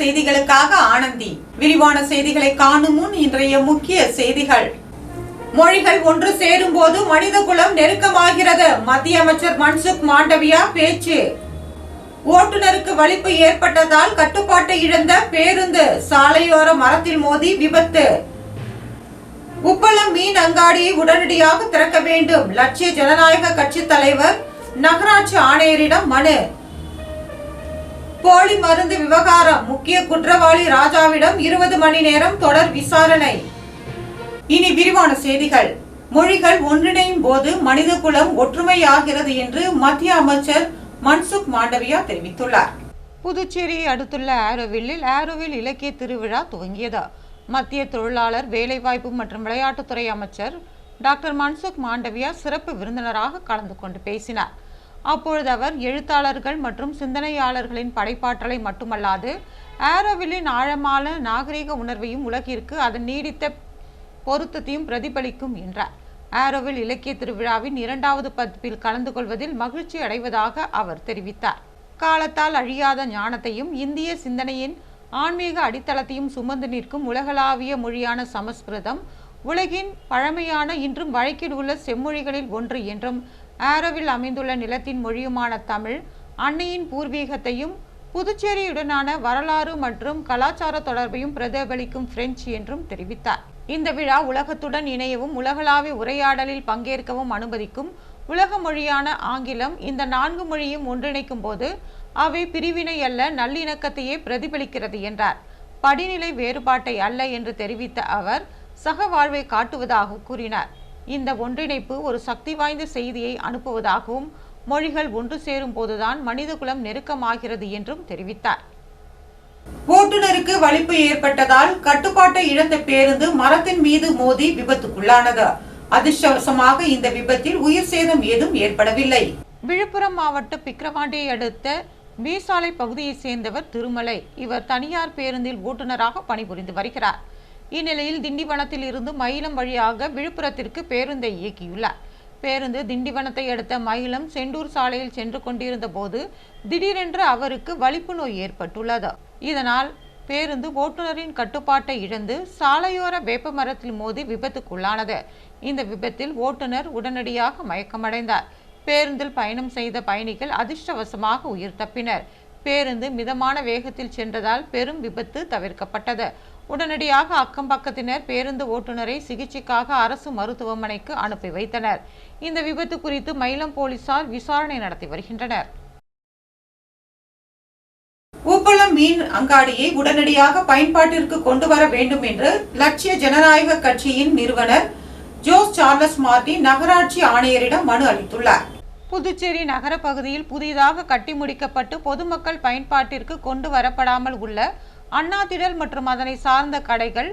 செய்திகளுக்காக ஆனந்தி. விரிவான செய்திகளை காணும் முன் இன்றைய முக்கிய செய்திகள். மொழிகள் ஒன்று சேரும் போது மனிதகுலம் நெருக்கமாகிறது. மத்திய அமைச்சர் மன்சுக் மாண்டவியா பேச்சு. ஓட்டுநருக்கு வலிப்பு ஏற்பட்டதால் கட்டுப்பாட்டை இழந்த பேருந்து சாலையோர மரத்தில் மோதி விபத்து. உப்பளம் மீன் அங்காடியை உடனடியாக திறக்க வேண்டும். லட்சிய ஜனநாயக கட்சி தலைவர் நகராட்சி ஆணையரிடம் மனு. போலி மருந்து விவகாரம். முக்கிய குற்றவாளி ராஜாவிடம் இருபது மணி நேரம் தொடர் விசாரணை. இனி விரிவான செய்திகள். மொழிகள் ஒன்றிணையும் போது மனிதகுலம் ஒற்றுமையாகிறது என்று மத்திய அமைச்சர் மன்சுக் மாண்டவியா தெரிவித்துள்ளார். புதுச்சேரியை அடுத்துள்ள ஆரோவில்லில் ஆரோவில் இலக்கிய திருவிழா துவங்கியது. மத்திய தொழிலாளர் வேலைவாய்ப்பு மற்றும் விளையாட்டுத்துறை அமைச்சர் டாக்டர் மன்சுக் மாண்டவியா சிறப்பு விருந்தினராக கலந்து கொண்டு பேசினார். அப்பொழுது அவர் எழுத்தாளர்கள் மற்றும் சிந்தனையாளர்களின் படைப்பாற்றலை மட்டுமல்லாது ஆரோவிலின் ஆழமான நாகரிக உணர்வையும் உலகிற்கு அதன் நீடித்த பொருத்தத்தையும் பிரதிபலிக்கும் என்றார். ஆரோவில் இலக்கிய திருவிழாவின் இரண்டாவது பதிப்பில் கலந்து கொள்வதில் மகிழ்ச்சி அடைவதாக அவர் தெரிவித்தார். காலத்தால் அழியாத ஞானத்தையும் இந்திய சிந்தனையின் ஆன்மீக அடித்தளத்தையும் சுமந்து நிற்கும் உலகளாவிய மொழியான சமஸ்கிருதம் உலகின் பழமையான இன்றும் வழக்கில் உள்ள செம்மொழிகளில் ஒன்று என்றும் ஆரோவில் அமைந்துள்ள நிலத்தின் மொழியுமான தமிழ் அன்னையின் பூர்வீகத்தையும் புதுச்சேரியுடனான வரலாறு மற்றும் கலாச்சார தொடர்பையும் பிரதிபலிக்கும் பிரெஞ்சு என்றும் தெரிவித்தார். இந்த விழா உலகத்துடன் இணையவும் உலகளாவிய உரையாடலில் பங்கேற்கவும் அனுமதிக்கும் உலக மொழியான ஆங்கிலம் இந்த நான்கு மொழியும் ஒன்றிணைக்கும் போது அவை பிரிவினை அல்ல நல்லிணக்கத்தையே பிரதிபலிக்கிறது என்றார். படிநிலை வேறுபாட்டை அல்ல என்று தெரிவித்த அவர் சக வாழ்வை காட்டுவதாக கூறினார். இந்த ஒன்றிணைப்பு ஒரு சக்தி வாய்ந்த செய்தியை அனுப்புவதாகவும் மொழிகள் ஒன்று சேரும் போதுதான் மனிதகுலம் நெருக்கமாகிறது என்றும் தெரிவித்தார். ஓட்டுநருக்கு வலிப்பு ஏற்பட்டதால் கட்டுப்பாட்டை இழந்த பேருந்து மரத்தின் மீது மோதி விபத்துக்குள்ளானது. அதிர்ஷ்டவசமாக இந்த விபத்தில் உயிர் சேதம் ஏதும் ஏற்படவில்லை. விழுப்புரம் மாவட்ட பிக்ரவாண்டியை அடுத்த வீசாலை பகுதியைச் சேர்ந்தவர் திருமலை. இவர் தனியார் பேருந்தில் ஓட்டுநராக பணிபுரிந்து வருகிறார். இந்நிலையில் திண்டிவனத்தில் இருந்து மயிலம் வழியாக விழுப்புரத்திற்கு பேருந்தை இயக்கியுள்ளார். பேருந்து திண்டிவனத்தை அடுத்த மயிலம் செண்டூர் சாலையில் சென்று கொண்டிருந்த போது திடீரென்று அவருக்கு வலிப்பு நோய் ஏற்பட்டுள்ளது. இதனால் பேருந்து ஓட்டுநரின் கட்டுப்பாட்டை இழந்து சாலையோர வேப்ப மரத்தில் மோதி விபத்துக்குள்ளானது. இந்த விபத்தில் ஓட்டுநர் உடனடியாக மயக்கமடைந்தார். பேருந்தில் பயணம் செய்த பயணிகள் அதிர்ஷ்டவசமாக உயிர் தப்பினர். பேருந்து மிதமான வேகத்தில் சென்றதால் பெரும் விபத்து தவிர்க்கப்பட்டது. உடனடியாக அக்கம் பக்கத்தினர் பேருந்து ஓட்டுநரை சிகிச்சைக்காக அரசு மருத்துவமனைக்கு அனுப்பி வைத்தனர். இந்த விபத்து குறித்து மயிலம் போலீசார் விசாரணை நடத்தி வருகின்றனர். உப்பளம் மீன் அங்காடியை உடனடியாக பயன்பாட்டிற்கு கொண்டு வர வேண்டும் என்று லட்சிய ஜனநாயக கட்சியின் நிறுவனர் ஜோஸ் சார்லஸ் மார்டின் நகராட்சி ஆணையரிடம் மனு அளித்துள்ளார். புதுச்சேரி நகர பகுதியில் புதிதாக கட்டி முடிக்கப்பட்டு பொதுமக்கள் பயன்பாட்டிற்கு கொண்டு வரப்படாமல் உள்ள அண்ணாதிடல் மற்றும் அதனை சார்ந்த கடைகள்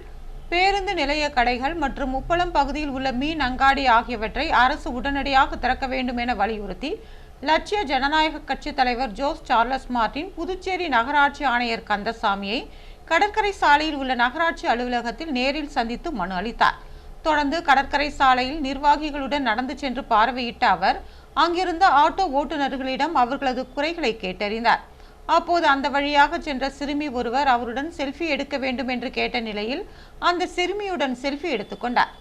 பேருந்து நிலைய கடைகள் மற்றும் உப்பளம் பகுதியில் உள்ள மீன் அங்காடி ஆகியவற்றை அரசு உடனடியாக திறக்க வேண்டும் என வலியுறுத்தி லட்சிய ஜனநாயக கட்சி தலைவர் ஜோஸ் சார்லஸ் மார்டின் புதுச்சேரி நகராட்சி ஆணையர் கந்தசாமியை கடற்கரை சாலையில் உள்ள நகராட்சி அலுவலகத்தில் நேரில் சந்தித்து மனு அளித்தார். தொடர்ந்து கடற்கரை சாலையில் நிர்வாகிகளுடன் நடந்து சென்று பார்வையிட்ட அவர் அங்கிருந்த ஆட்டோ ஓட்டுநர்களிடம் அவர்களது குறைகளை கேட்டறிந்தார். அப்போது அந்த வழியாக சென்ற சிறுமி ஒருவர் அவருடன் செல்ஃபி எடுக்க வேண்டும் என்று கேட்ட நிலையில் அந்த சிறுமியுடன் செல்ஃபி எடுத்துக்கொண்டார்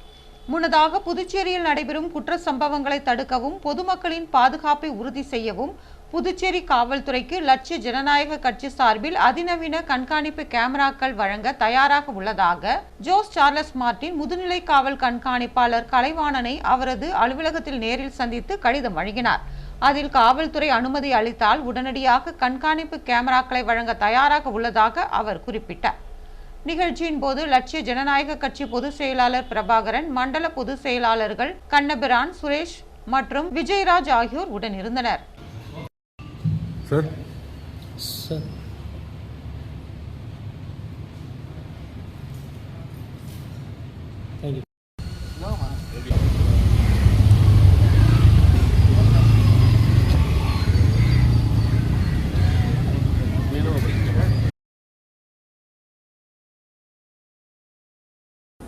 முன்னதாக புதுச்சேரியில் நடைபெறும் குற்ற சம்பவங்களை தடுக்கவும் பொதுமக்களின் பாதுகாப்பை உறுதி செய்யவும் புதுச்சேரி காவல்துறைக்கு லட்சிய ஜனநாயக கட்சி சார்பில் அதிநவீன கண்காணிப்பு கேமராக்கள் வழங்க தயாராக உள்ளதாக ஜோஸ் சார்லஸ் மார்டின் முதுநிலை காவல் கண்காணிப்பாளர் கலைவாணனை அவரது அலுவலகத்தில் நேரில் சந்தித்து கடிதம் வழங்கினார் அதில் காவல்துறை அனுமதி அளித்தால் உடனடியாக கண்காணிப்பு கேமராக்களை வழங்க தயாராக உள்ளதாக அவர் குறிப்பிட்டார். நிகழ்ச்சியின் போது லட்சிய ஜனநாயக கட்சி பொதுச் செயலாளர் பிரபாகரன் மண்டல பொதுச் செயலாளர்கள் கண்ணபிரான் சுரேஷ் மற்றும் விஜயராஜ் ஆகியோர் உடனிருந்தனர் சார். சார்.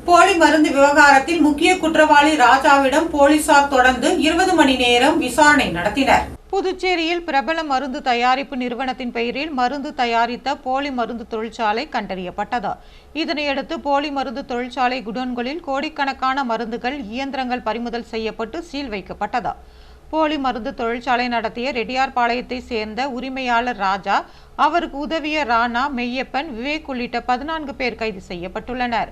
போலி மருந்து விவகாரத்தில் முக்கிய குற்றவாளி ராஜாவிடம் போலீசார் தொடர்ந்து இருபது மணி நேரம் விசாரணை நடத்தினர். புதுச்சேரியில் பிரபல மருந்து தயாரிப்பு நிறுவனத்தின் பெயரில் மருந்து தயாரித்த போலி மருந்து தொழிற்சாலை கண்டறியப்பட்டது. இதனையடுத்து போலி மருந்து தொழிற்சாலை குடோன்களில் கோடிக்கணக்கான மருந்துகள் இயந்திரங்கள் பறிமுதல் செய்யப்பட்டு சீல் வைக்கப்பட்டது. போலி மருந்து தொழிற்சாலை நடத்திய ரெட்டியார்பாளையத்தை சேர்ந்த உரிமையாளர் ராஜா அவருக்கு உதவிய ராணா மெய்யப்பன் விவேக் உள்ளிட்ட பதினான்கு பேர் கைது செய்யப்பட்டுள்ளனர்.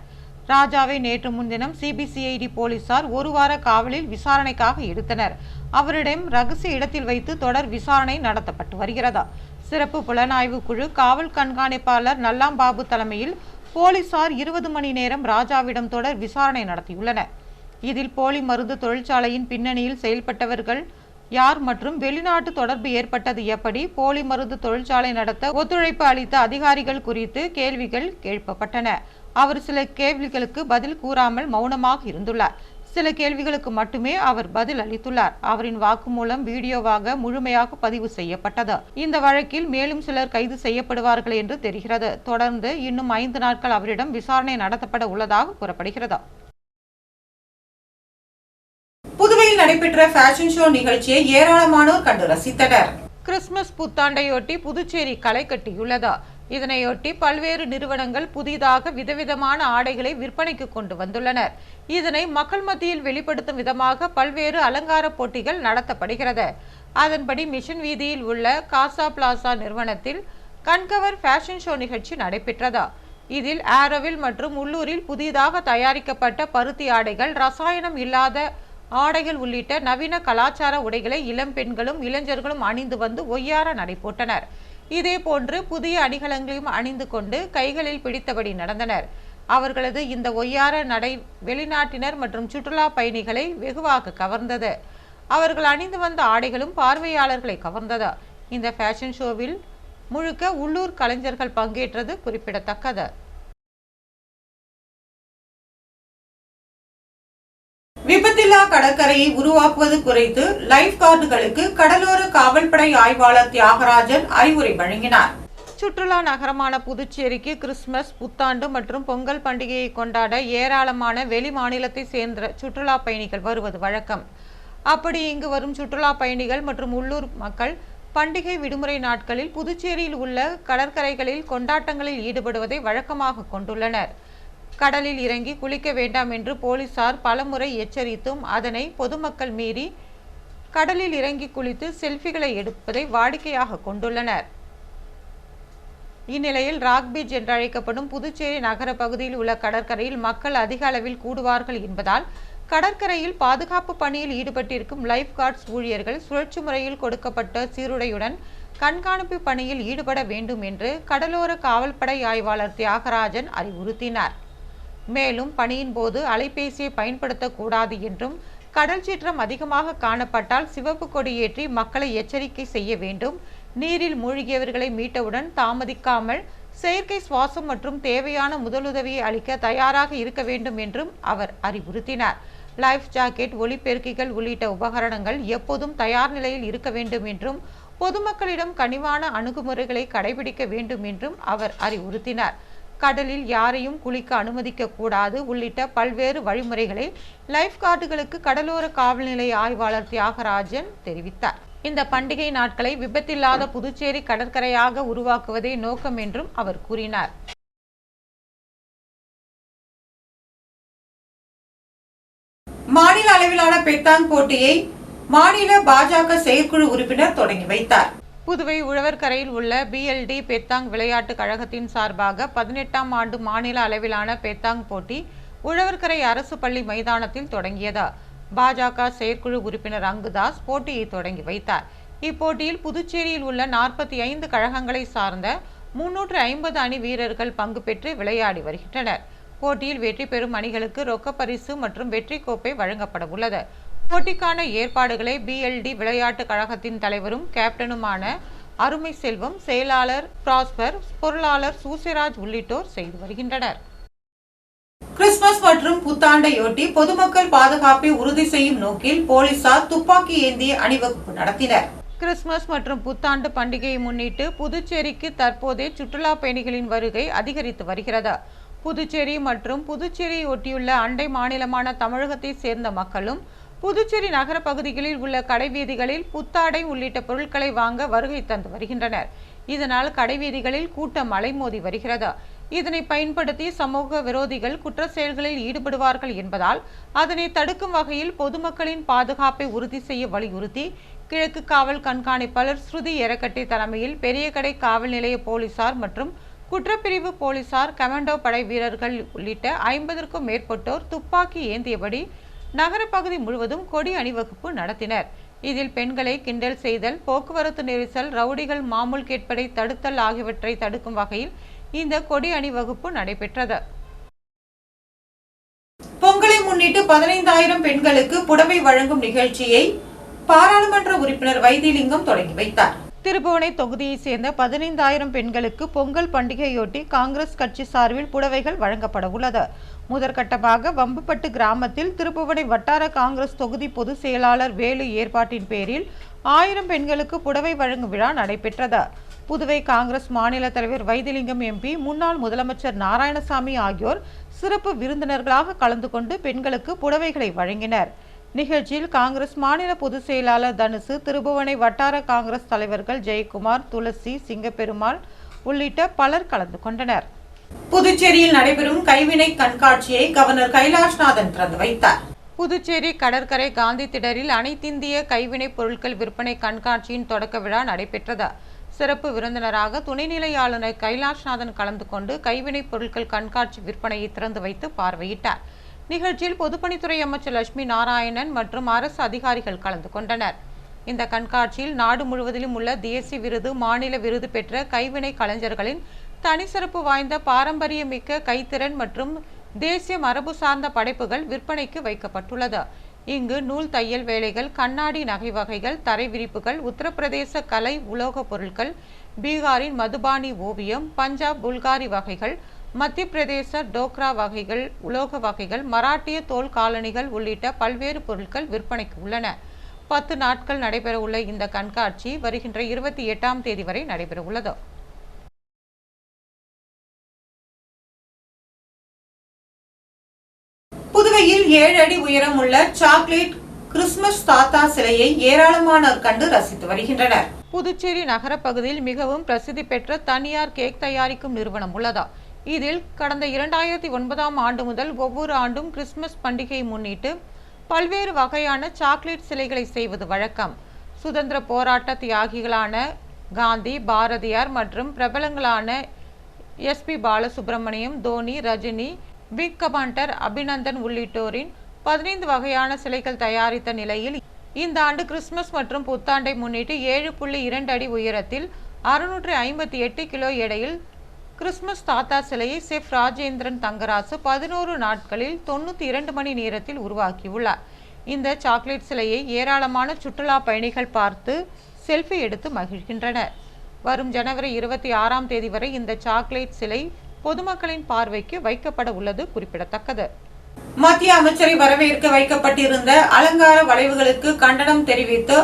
ராஜாவை நேற்று முன்தினம் சிபிசிஐடி போலீசார் ஒரு வார காவலில் விசாரணைக்காக எடுத்தனர். அவரிடம் ரகசிய இடத்தில் வைத்து தொடர் விசாரணை நடத்தப்பட்டு வருகிறது? சிறப்பு புலனாய்வு குழு காவல் கண்காணிப்பாளர் நல்லாம்பாபு தலைமையில் போலீசார் இருபது மணி நேரம் ராஜாவிடம் தொடர் விசாரணை நடத்தியுள்ளனர். இதில் போலி மருந்து தொழிற்சாலையின் பின்னணியில் செயல்பட்டவர்கள் யார் மற்றும் வெளிநாட்டு தொடர்பு ஏற்பட்டது எப்படி? போலி மருந்து தொழிற்சாலை நடத்த ஒத்துழைப்பு அளித்த அதிகாரிகள் குறித்து கேள்விகள் எழுப்பப்பட்டன. அவர் சில கேள்விகளுக்கு பதில் கூறாமல் மௌனமாக இருந்துள்ளார். சில கேள்விகளுக்கு மட்டுமே அவர் பதில் அளித்துள்ளார். அவரின் வாக்குமூலம் வீடியோவாக முழுமையாக பதிவு செய்யப்பட்டது. இந்த வழக்கில் மேலும் சிலர் கைது செய்யப்படுவார்கள் என்று தெரிகிறது. தொடர்ந்து இன்னும் ஐந்து நாட்கள் அவரிடம் விசாரணை நடத்தப்பட உள்ளதாக கூறப்படுகிறது. புதுவையில் நடைபெற்ற ஃபேஷன் ஷோ நிகழ்ச்சியை ஏராளமானோர் கண்டு ரசித்தனர். கிறிஸ்துமஸ் புத்தாண்டையொட்டி புதுச்சேரி களை கட்டியுள்ளது. இதனையொட்டி பல்வேறு நிறுவனங்கள் புதிதாக விதவிதமான ஆடைகளை விற்பனைக்கு கொண்டு வந்துள்ளனர். இதனை மக்கள் மத்தியில் வெளிப்படுத்தும் விதமாக பல்வேறு அலங்கார போட்டிகள் நடத்தப்படுகிறது. அதன்படி மிஷன் வீதியில் உள்ள காசா பிளாசா நிறுவனத்தில் கண்கவர் ஃபேஷன் ஷோ நிகழ்ச்சி நடைபெற்றது. இதில் ஆரோவில் மற்றும் உள்ளூரில் புதிதாக தயாரிக்கப்பட்ட பருத்தி ஆடைகள் ரசாயனம் இல்லாத ஆடைகள் உள்ளிட்ட நவீன கலாச்சார உடைகளை இளம் பெண்களும் இளைஞர்களும் அணிந்து வந்து ஒய்யார நடைபோட்டனர். இதே போன்று புதிய அணிகலங்களையும் அணிந்து கொண்டு கைகளில் பிடித்தபடி நடந்தனர். அவர்களது இந்த ஒய்யார நடை வெளிநாட்டினர் மற்றும் சுற்றுலா பயணிகளை வெகுவாக கவர்ந்தது. அவர்கள் அணிந்து வந்த ஆடைகளும் பார்வையாளர்களை கவர்ந்தது. இந்த ஃபேஷன் ஷோவில் முழுக்க உள்ளூர் கலைஞர்கள் பங்கேற்றது குறிப்பிடத்தக்கது. விபத்தில்லா கடற்கரையை உருவாக்குவது குறித்து லைஃப் கார்டுகளுக்கு கடலோர காவல்படை ஆய்வாளர் தியாகராஜன் அறிவுரை வழங்கினார். சுற்றுலா நகரமான புதுச்சேரிக்கு கிறிஸ்துமஸ் புத்தாண்டு மற்றும் பொங்கல் பண்டிகையை கொண்டாட ஏராளமான வெளி மாநிலத்தை சேர்ந்த சுற்றுலா பயணிகள் வருவது வழக்கம். அப்படி இங்கு வரும் சுற்றுலா பயணிகள் மற்றும் உள்ளூர் மக்கள் பண்டிகை விடுமுறை நாட்களில் புதுச்சேரியில் உள்ள கடற்கரைகளில் கொண்டாட்டங்களில் ஈடுபடுவதை வழக்கமாக கொண்டுள்ளனர். கடலில் இறங்கி குளிக்க வேண்டாம் என்று போலீசார் பலமுறை எச்சரித்தும் அதனை பொதுமக்கள் மீறி கடலில் இறங்கி குளித்து செல்ஃபிகளை எடுப்பதை வாடிக்கையாக கொண்டுள்ளனர். இந்நிலையில் ராக் பீச் என்றழைக்கப்படும் புதுச்சேரி நகர பகுதியில் உள்ள கடற்கரையில் மக்கள் அதிக அளவில் கூடுவார்கள் என்பதால் கடற்கரையில் பாதுகாப்பு பணியில் ஈடுபட்டிருக்கும் லைஃப் கார்ட்ஸ் ஊழியர்கள் சுழற்சி முறையில் கொடுக்கப்பட்ட சீருடையுடன் கண்காணிப்பு பணியில் ஈடுபட வேண்டும் என்று கடலோர காவல்படை ஆய்வாளர் தியாகராஜன் அறிவுறுத்தினார். மேலும் பணியின் போது அலைபேசியை பயன்படுத்தக்கூடாது என்றும் கடல் சீற்றம் அதிகமாக காணப்பட்டால் சிவப்பு கொடி ஏற்றி மக்களை எச்சரிக்கை செய்ய வேண்டும். நீரில் மூழ்கியவர்களை மீட்டவுடன் தாமதிக்காமல் செயற்கை சுவாசம் மற்றும் தேவையான முதலுதவியை அளிக்க தயாராக இருக்க வேண்டும் என்றும் அவர் அறிவுறுத்தினார். லைஃப் ஜாக்கெட் ஒலிபெருக்கிகள் உள்ளிட்ட உபகரணங்கள் எப்போதும் தயார் நிலையில் இருக்க வேண்டும் என்றும் பொதுமக்களிடம் கனிவான அணுகுமுறைகளை கடைபிடிக்க வேண்டும் என்றும் அவர் அறிவுறுத்தினார். கடலில் யாரையும் குளிக்க அனுமதிக்க கூடாது உள்ளிட்ட பல்வேறு வழிமுறைகளை லைஃப் கார்டுகளுக்கு கடலோர காவல்நிலை ஆய்வாளர் தியாகராஜன் தெரிவித்தார். இந்த பண்டிகை நாட்களை விபத்தில்லாத புதுச்சேரி கடற்கரையாக உருவாக்குவதே நோக்கம் என்றும் அவர் கூறினார். மாநில அளவிலான பெத்தாங் போட்டியை மாநில பாஜக செயற்குழு உறுப்பினர் தொடங்கி வைத்தார். புதுவை உழவர்கரையில் உள்ள பிஎல்டி பெத்தாங் விளையாட்டுக் கழகத்தின் சார்பாக பதினெட்டாம் ஆண்டு மாநில அளவிலான பெத்தாங் போட்டி உழவர்கரை அரசு பள்ளி மைதானத்தில் தொடங்கியது. பாஜக செயற்குழு உறுப்பினர் அங்குதாஸ் போட்டியை தொடங்கி வைத்தார். இப்போட்டியில் புதுச்சேரியில் உள்ள நாற்பத்தி ஐந்து கழகங்களை சார்ந்த முன்னூற்று ஐம்பது அணி வீரர்கள் பங்கு பெற்று விளையாடி வருகின்றனர். போட்டியில் வெற்றி பெறும் அணிகளுக்கு ரொக்க பரிசு மற்றும் வெற்றி கோப்பை வழங்கப்பட உள்ளது. போட்டிக்கான ஏற்பாடுகளை பிஎல்டி விளையாட்டுக் கழகத்தின் தலைவரும் கேப்டனுமான அருமை செல்வம் செயலாளர் பிராஸ்பர் பொருளாளர் சூசிராஜ் உள்ளிட்டோர் செய்து வருகின்றனர். கிறிஸ்துமஸ் மற்றும் புத்தாண்டையொட்டி பொதுமக்கள் பாதுகாப்பை உறுதி செய்யும் நோக்கில் போலீசார் துப்பாக்கி ஏந்திய அணிவகுப்பு நடத்தினர். கிறிஸ்துமஸ் மற்றும் புத்தாண்டு பண்டிகையை முன்னிட்டு புதுச்சேரிக்கு தற்போதே சுற்றுலா பயணிகளின் வருகை அதிகரித்து வருகிறது. புதுச்சேரி மற்றும் புதுச்சேரியை ஒட்டியுள்ள அண்டை மாநிலமான தமிழகத்தை சேர்ந்த மக்களும் புதுச்சேரி நகர பகுதிகளில் உள்ள கடைவீதிகளில் புத்தாடை உள்ளிட்ட பொருட்களை வாங்க வருகை தந்து வருகின்றனர். இதனால் கடைவீதிகளில் கூட்டம் அலைமோதி வருகிறது. இதனை பயன்படுத்தி சமூக விரோதிகள் குற்ற செயல்களில் ஈடுபடுவார்கள் என்பதால் அதனை தடுக்கும் வகையில் பொதுமக்களின் பாதுகாப்பை உறுதி செய்ய வலியுறுத்தி கிழக்கு காவல் கண்காணிப்பாளர் ஸ்ருதி எரக்கட்டி தலைமையில் பெரியகடை காவல் நிலைய போலீசார் மற்றும் குற்றப்பிரிவு போலீசார் கமாண்டோ படை வீரர்கள் உள்ளிட்ட ஐம்பதற்கும் மேற்பட்டோர் துப்பாக்கி ஏந்தியபடி நகரப்பகுதி முழுவதும் கொடி அணிவகுப்பு நடத்தினர். இதில் பெண்களை கிண்டல் செய்தல் போக்குவரத்து நெரிசல் ரவுடிகள் மாமூல் கேட்பதை தடுத்தல் ஆகியவற்றை தடுக்கும் வகையில் இந்த கொடி அணிவகுப்பு நடைபெற்றது. பொங்கலை முன்னிட்டு பதினைந்தாயிரம் பெண்களுக்கு புடவை வழங்கும் நிகழ்ச்சியை பாராளுமன்ற உறுப்பினர் வைத்திலிங்கம் தொடங்கி வைத்தார். திருபுவனை தொகுதியைச் சேர்ந்த பதினைந்தாயிரம் பெண்களுக்கு பொங்கல் பண்டிகையொட்டி காங்கிரஸ் கட்சி சார்பில் புடவைகள் வழங்கப்பட உள்ளது. முதற்கட்டமாக வம்புப்பட்டு கிராமத்தில் திருப்புவனை வட்டார காங்கிரஸ் தொகுதி பொதுச் செயலாளர் வேலு ஏற்பாட்டின் பேரில் ஆயிரம் பெண்களுக்கு புடவை வழங்கும் விழா நடைபெற்றது. புதுவை காங்கிரஸ் மாநில தலைவர் வைத்திலிங்கம் எம்பி முன்னாள் முதலமைச்சர் நாராயணசாமி ஆகியோர் சிறப்பு விருந்தினர்களாக கலந்து கொண்டு பெண்களுக்கு புடவைகளை வழங்கினர். நிகழ்ச்சியில் காங்கிரஸ் மாநில பொதுச் செயலாளர் தனுசு திருபுவனை வட்டார காங்கிரஸ் தலைவர்கள் ஜெயக்குமார் துளசி சிங்கப்பெருமாள் உள்ளிட்ட பலர் கலந்து கொண்டனர். புதுச்சேரியில் நடைபெறும் கைவினை கண்காட்சியை கவர்னர் கைலாஷ்நாதன் திறந்து வைத்தார். புதுச்சேரி கடற்கரை காந்தி திடரில் அனைத்திந்திய கைவினைப் பொருட்கள் விற்பனை கண்காட்சியின் தொடக்க விழா நடைபெற்றது. சிறப்பு விருந்தினராக துணைநிலை ஆளுநர் கைலாஷ்நாதன் கலந்து கொண்டு கைவினைப் பொருட்கள் கண்காட்சி விற்பனையை திறந்து வைத்து பார்வையிட்டார். நிகழ்ச்சியில் பொதுப்பணித்துறை அமைச்சர் லட்சுமி நாராயணன் மற்றும் அரசு அதிகாரிகள் கலந்து கொண்டனர். இந்த கண்காட்சியில் நாடு முழுவதிலும் உள்ள தேசிய விருது மாநில விருது பெற்ற கைவினை கலைஞர்களின் தனிசிறப்பு வாய்ந்த பாரம்பரியமிக்க கைத்திறன் மற்றும் தேசிய மரபு சார்ந்த படைப்புகள் விற்பனைக்கு வைக்கப்பட்டுள்ளது. இங்கு நூல் தையல் வேலைகள் கண்ணாடி நகை வகைகள் தரை விரிப்புகள் உத்தரப்பிரதேச கலை உலோகப் பொருட்கள் பீகாரின் மதுபானி ஓவியம் பஞ்சாப் புல்காரி வகைகள் மத்திய பிரதேச டோக்ரா வகைகள் உலோக வகைகள் மராட்டிய தோல் காலணிகள் உள்ளிட்ட பல்வேறு பொருட்கள் விற்பனைக்கு உள்ளன. பத்து நாட்கள் நடைபெறவுள்ள இந்த கண்காட்சி வருகின்ற இருபத்தி எட்டாம் தேதி வரை நடைபெறவுள்ளது. புதுவையில் ஏழு அடி உயரம் உள்ள சாக்லேட் கிறிஸ்துமஸ் தாத்தா சிலையை ஏராளமானோர் கண்டு ரசித்து வருகின்றனர். புதுச்சேரி நகரப்பகுதியில் மிகவும் பிரசித்தி பெற்ற தனியார் கேக் தயாரிக்கும் நிறுவனம் உள்ளதா? இதில் கடந்த இரண்டாயிரத்தி ஒன்பதாம் ஆண்டு முதல் ஒவ்வொரு ஆண்டும் கிறிஸ்துமஸ் பண்டிகையை முன்னிட்டு பல்வேறு வகையான சாக்லேட் சிலைகளை செய்வது வழக்கம். சுதந்திர போராட்ட தியாகிகளான காந்தி பாரதியார் மற்றும் பிரபலங்களான SP Balasubrahmanyam Dhoni Rajini wing commander Abhinandan உள்ளிட்டோரின் பதினைந்து வகையான சிலைகள் தயாரித்த நிலையில் இந்த ஆண்டு கிறிஸ்துமஸ் மற்றும் புத்தாண்டை முன்னிட்டு ஏழு புள்ளி இரண்டு அடி உயரத்தில் அறுநூற்றி ஐம்பத்தி எட்டு கிலோ எடையில் கிறிஸ்துமஸ் தாத்தா சிலையை செஃப் ராஜேந்திரன் தங்கராசு பதினோரு நாட்களில் தொண்ணூற்றி இரண்டு மணி நேரத்தில் உருவாக்கியுள்ளார். இந்த சாக்லேட் சிலையை ஏராளமான சுற்றுலா பயணிகள் பார்த்து செல்ஃபி எடுத்து மகிழ்கின்றனர். வரும் ஜனவரி இருபத்தி ஆறாம் தேதி வரை இந்த சாக்லேட் சிலை பொதுமக்களின் பார்வைக்கு வைக்கப்பட உள்ளது குறிப்பிடத்தக்கது. மத்திய அமைச்சரை வரவேற்க வைக்கப்பட்டிருந்த அலங்கார வளைவுகளுக்கு கண்டனம் தெரிவித்து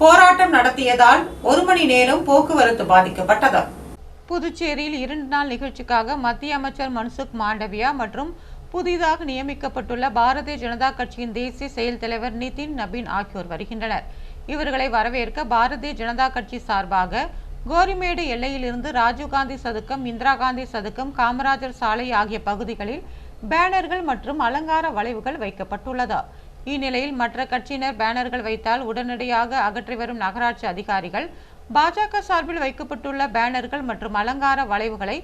போராட்டம் நடத்தியதால் ஒரு மணி நேரம் போக்குவரத்து பாதிக்கப்பட்டது. புதுச்சேரியில் இரண்டு நாள் நிகழ்ச்சிக்காக மத்திய அமைச்சர் மன்சுக் மாண்டவியா மற்றும் புதிதாக நியமிக்கப்பட்டுள்ள பாரதிய ஜனதா கட்சியின் தேசிய செயல் தலைவர் நிதின் நபீன் ஆகியோர் வருகின்றனர். இவர்களை வரவேற்க பாரதிய ஜனதா கட்சி சார்பாக கோரிமேடு எல்லையிலிருந்து ராஜீவ்காந்தி சதுக்கம் இந்திரா காந்தி சதுக்கம் காமராஜர் சாலை ஆகிய பகுதிகளில் பேனர்கள் மற்றும் அலங்கார வளைவுகள் வைக்கப்பட்டுள்ளது. இந்நிலையில் மற்ற கட்சியினர் பேனர்கள் வைத்தால் உடனடியாக அகற்றி வரும் நகராட்சி அதிகாரிகள் பாஜக சார்பில் வைக்கப்பட்டுள்ள பேனர்கள் மற்றும் அலங்கார வளைவுகளை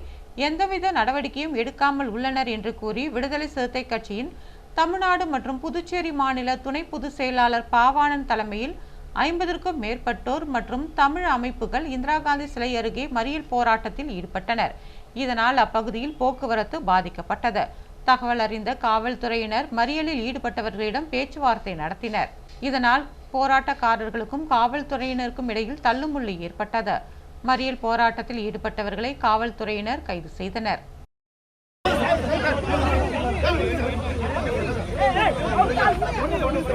எந்தவித நடவடிக்கையும் எடுக்காமல் உள்ளனர் என்று கூறி விடுதலை சிறுத்தை கட்சியின் தமிழ்நாடு மற்றும் புதுச்சேரி மாநில துணை பொதுச் செயலாளர் பாவாணன் தலைமையில் ஐம்பதற்கும் மேற்பட்டோர் மற்றும் தமிழ் அமைப்புகள் இந்திரா காந்தி சிலை அருகே மறியல் போராட்டத்தில் ஈடுபட்டனர். இதனால் அப்பகுதியில் போக்குவரத்து பாதிக்கப்பட்டது. தகவல் அறிந்த காவல்துறையினர் மறியலில் ஈடுபட்டவர்களிடம் பேச்சுவார்த்தை நடத்தினர். இதனால் போராட்டக்காரர்களுக்கும் காவல்துறையினருக்கும் இடையில் தள்ளுமுள்ளு ஏற்பட்டது. மறியல் போராட்டத்தில் ஈடுபட்டவர்களை காவல்துறையினர் கைது செய்தனர்.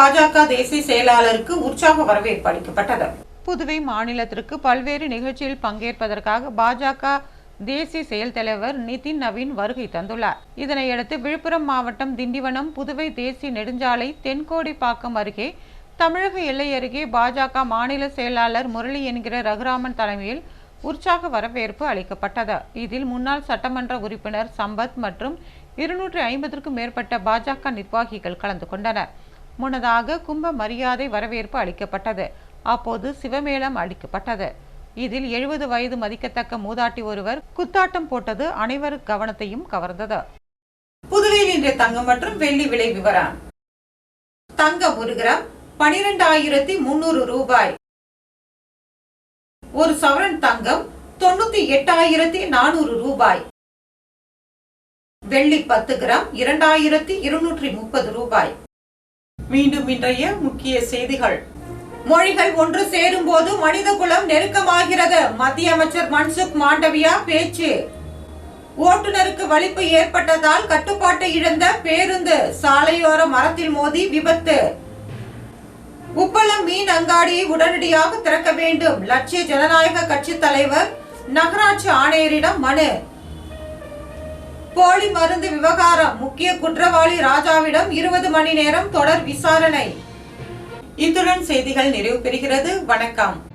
பாஜக தேசிய செயலாளருக்கு உற்சாக வரவேற்பு அளிக்கப்பட்டது. புதுவை மாநிலத்திற்கு பல்வேறு நிகழ்ச்சியில் பங்கேற்பதற்காக பாஜக தேசிய செயல் தலைவர் நிதின் நவீன் வருகை தந்துள்ளார். இதனையடுத்து விழுப்புரம் மாவட்டம் திண்டிவனம் புதுவை தேசிய நெடுஞ்சாலை தென்கோடிப்பாக்கம் அருகே தமிழக எல்லை அருகே பாஜக மாநில செயலாளர் முரளி என்கிற ரகுராமன் தலைமையில் உற்சாக வரவேற்பு அளிக்கப்பட்டது. இதில் முன்னாள் சட்டமன்ற உறுப்பினர் சம்பத் மற்றும் இருநூற்றி ஐம்பதற்கும் மேற்பட்ட பாஜக நிர்வாகிகள் கலந்து கொண்டனர். முன்னதாக கும்ப மரியாதை வரவேற்பு அளிக்கப்பட்டது. அப்போது சிவமேளம் அளிக்கப்பட்டது. இதில் எழுபது வயது மதிக்கத்தக்க மூதாட்டி ஒருவர் குத்தாட்டம் போட்டது அனைவர் கவனத்தையும் கவர்ந்தது. புதுவையில் இன்றைய தங்கம் மற்றும் வெள்ளி விலை விவரம். தங்கம் ஒரு கிராம் பனிரெண்டாயிரத்தி முன்னூறு ரூபாய். ஒரு சவரன் தங்கம் தொண்ணூத்தி எட்டாயிரத்தி நானூறு ரூபாய். வெள்ளி பத்து கிராம் இரண்டாயிரத்தி இருநூற்றி முப்பது ரூபாய். மீண்டும் இன்றைய முக்கிய செய்திகள். மொழிகள் ஒன்று சேரும் போது மனித குலம் நெருக்கமாகிறது. மத்திய அமைச்சர் மன்சுக் மாண்டவியா பேச்சு. ஓட்டுநருக்கு வலிப்பு ஏற்பட்டதால் கட்டுப்பாட்டை இழந்த பேருந்து சாலையோர மரத்தில் மோதி விபத்து. உப்பளம் மீன் அங்காடியை உடனடியாக திறக்க வேண்டும். லட்சிய ஜனநாயக கட்சி தலைவர் நகராட்சி ஆணையரிடம் மனு. போலி மருந்து விவகாரம். முக்கிய குற்றவாளி ராஜாவிடம் இருபது மணி நேரம் தொடர் விசாரணை. இத்துடன் செய்திகள் நிறைவு பெறுகிறது. வணக்கம்.